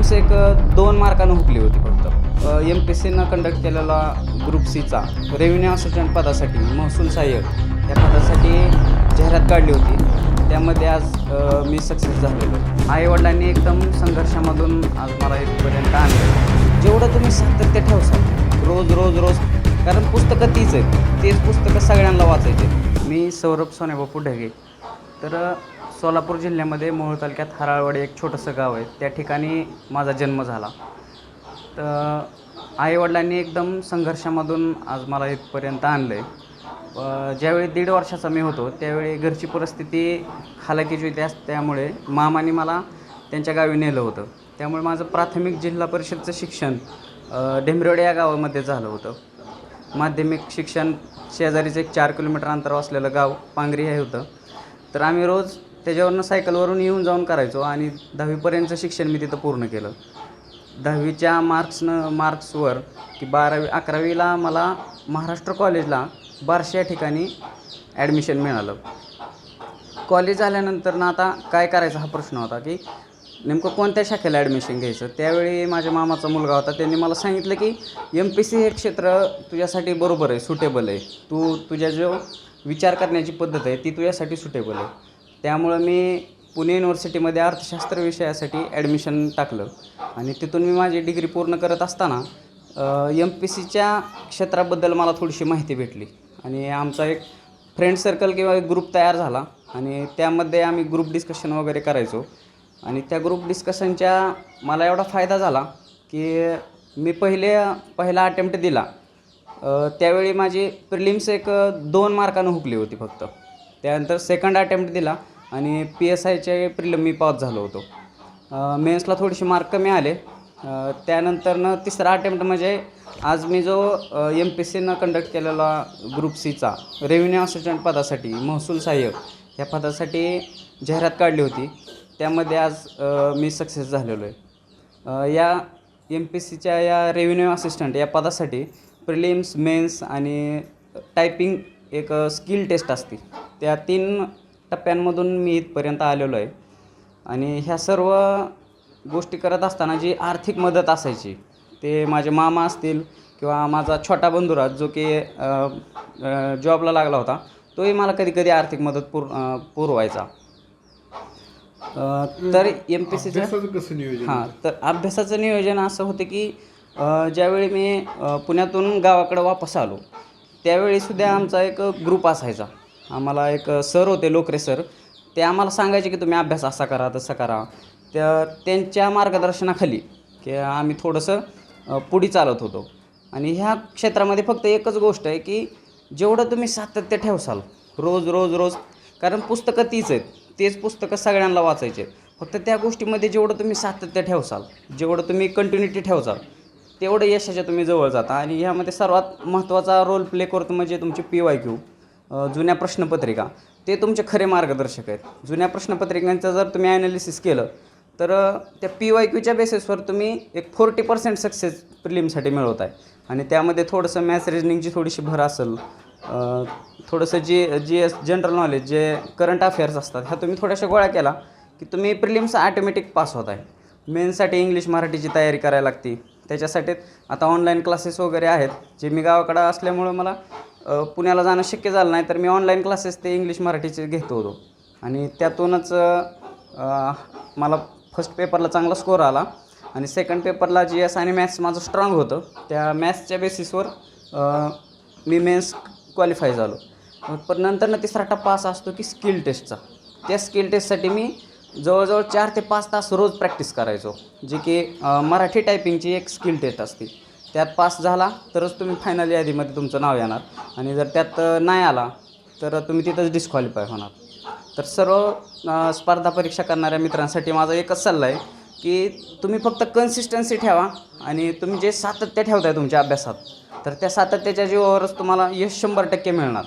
Prelims एक दोन मार्कानं हुकली होती फक्त. एम पी सीनं कंडक्ट केलेला ग्रुप सीचा रेव्हेन्यू असिस्टंट पदासाठी महसूल सहाय्यक या पदासाठी जाहिरात काढली होती. त्यामध्ये आज मी सक्सेस झालेलो. आईवडिलांनी एकदम संघर्षामधून आज मला इथपर्यंत आणलं. जेवढं तुम्ही सातत्य ठेवसाल रोज रोज रोज कारण पुस्तकं तीच आहेत. तेच पुस्तकं सगळ्यांना वाचायचे. मी सौरभ सोनेबापू ढगे. तर सोलापूर जिल्ह्यामध्ये मोहोळ तालुक्यात हराळवाडी एक छोटंसं गाव आहे. त्या ठिकाणी माझा जन्म झाला. तर आईवडिलांनी एकदम संघर्षामधून आज मला इथपर्यंत आणलं आहे ज्यावेळी दीड वर्षाचा मी होतो त्यावेळी घरची परिस्थिती हालाकीची होती अस- त्यामुळे मामाने मला त्यांच्या गावी नेलं होतं. त्यामुळे माझं प्राथमिक जिल्हा परिषदचं शिक्षण अ, या गावामध्ये झालं होतं. माध्यमिक शिक्षण शेजारीचं एक चार किलोमीटर अंतरावर असलेलं गाव पांगरी हे होतं. तर आम्ही रोज त्याच्यावरनं सायकलवरून येऊन जाऊन करायचो आणि दहावीपर्यंतचं शिक्षण मी तिथं पूर्ण केलं. दहावीच्या मार्क्सनं मार्क्सवर की बारावी अकरावीला मला महाराष्ट्र कॉलेजला बारशे या ठिकाणी ॲडमिशन मिळालं. कॉलेज आल्यानंतर ना आता काय करायचा हा प्रश्न होता की नेमकं कोणत्या शाखेला ॲडमिशन घ्यायचं? त्यावेळी माझ्या मामाचा मुलगा होता. त्यांनी मला सांगितलं की एम पी सी हे क्षेत्र तुझ्यासाठी बरोबर आहे सुटेबल आहे. तू तुझ्या जो विचार करण्याची पद्धत आहे ती तुझ्यासाठी सुटेबल आहे. त्यामुळं मी पुणे युनिव्हर्सिटीमध्ये अर्थशास्त्र विषयासाठी ॲडमिशन टाकलं. आणि तिथून मी माझी डिग्री पूर्ण करत असताना एम पी सीच्या क्षेत्राबद्दल मला थोडीशी माहिती भेटली. आणि आमचा एक फ्रेंड सर्कल किंवा एक ग्रुप तयार झाला. आणि त्यामध्ये आम्ही ग्रुप डिस्कशन वगैरे करायचो. आणि त्या ग्रुप डिस्कशनच्या मला एवढा फायदा झाला की मी पहिले पहिला अटेम्प्ट दिला. त्यावेळी माझी प्रिलिम्स एक दोन मार्कानं हुकली होती फक्त. त्यानंतर सेकंड अटेम्प्ट दिला. आणि पी एस आयचे प्रिलम मी पास झालो होतो. मेन्सला थोडीशी मार्क कमी आले. त्यानंतरनं तिसरा अटेम्प्ट म्हणजे आज मी जो एम पी सीनं कंडक्ट केलेला ग्रुप सीचा रेव्हेन्यू असिस्टंट पदासाठी महसूल सहाय्यक ह्या पदासाठी जाहिरात काढली होती. त्यामध्ये आज मी सक्सेस झालेलो आहे. या एम पी सीच्या या रेव्हेन्यू असिस्टंट या पदासाठी प्रिलिम्स मेन्स आणि टायपिंग एक स्किल टेस्ट असते त्या तीन टप्प्यांमधून मी इथपर्यंत आलेलो आहे. आणि ह्या सर्व गोष्टी करत असताना जी आर्थिक मदत असायची ते माझे मामा असतील किंवा माझा छोटा बंधुराज जो की जॉबला लागला होता तोही मला कधी कधी आर्थिक मदत पुर पुरवायचा. तर एम पी नियोजन हां तर अभ्यासाचं नियोजन असं होतं की ज्यावेळी मी पुण्यातून गावाकडं वापस आलो त्यावेळीसुद्धा आमचा एक ग्रुप असायचा. आम्हाला एक सर होते लोकरे सर. ते आम्हाला सांगायचे की तुम्ही अभ्यास असा करा तसा करा. त्या त्यांच्या मार्गदर्शनाखाली की आम्ही थोडंसं पुढे चालत होतो. आणि ह्या क्षेत्रामध्ये फक्त एकच गोष्ट आहे की जेवढं तुम्ही सातत्य ठेवसाल रोज रोज रोज कारण पुस्तकं तीच आहेत. तेच पुस्तकं सगळ्यांना वाचायचे. फक्त त्या गोष्टीमध्ये जेवढं तुम्ही सातत्य ठेवसाल जेवढं तुम्ही कंटिन्युटी ठेवसाल तेवढं यशाच्या तुम्ही जवळ जाता. आणि ह्यामध्ये सर्वात महत्त्वाचा रोल प्ले करतो म्हणजे तुमची पी वाय क्यू जुन्या प्रश्नपत्रिका. ते तुमचे खरे मार्गदर्शक आहेत. जुन्या प्रश्नपत्रिकांचं जर तुम्ही ॲनालिसिस केलं तर त्या पी वाय क्यूच्या बेसिसवर तुम्ही एक फोर्टी पर्सेंट सक्सेस प्रिलिमसाठी मिळवत आहे आणि त्यामध्ये थोडंसं मॅथ्स रिजनिंगची थोडीशी भर असेल थोडंसं जी जी एस जनरल नॉलेज जे करंट अफेअर्स असतात ह्या तुम्ही थोड्याशा गोळा केला की तुम्ही प्रिलिम्स ॲटोमॅटिक पास होत आहे. मेन्ससाठी इंग्लिश मराठीची तयारी करायला लागते. त्याच्यासाठी आता ऑनलाईन क्लासेस वगैरे आहेत जे मी गावाकडं असल्यामुळं मला पुण्याला जाणं शक्य झालं नाही तर मी ऑनलाईन क्लासेस ते इंग्लिश मराठीचे घेतो होतो. आणि त्यातूनच मला फर्स्ट पेपरला चांगला स्कोर आला. आणि सेकंड पेपरला जी एस आणि मॅथ्स माझं स्ट्रॉंग होतं. त्या मॅथ्सच्या बेसिसवर मी मेन्स क्वालिफाय झालो. पण नंतर तिसरा टप्पा असा असतो की स्किल टेस्टचा त्या स्किल टेस्टसाठी मी जवळजवळ चार ते पाच तास रोज प्रॅक्टिस करायचो. जे की मराठी टायपिंगची एक स्किल टेस्ट असते. त्यात पास झाला तरच तुम्ही फायनल यादीमध्ये तुमचं नाव येणार. आणि जर त्यात नाही आला तर तुम्ही तिथंच डिस्क्वालिफाय होणार. तर सर्व स्पर्धा परीक्षा करणाऱ्या मित्रांसाठी माझा एकच सल्ला आहे की तुम्ही फक्त कन्सिस्टन्सी ठेवा आणि तुम्ही जे सातत्य ठेवताय तुमच्या अभ्यासात तर त्या सातत्याच्या जीवावरच तुम्हाला यश शंभर टक्के मिळणार.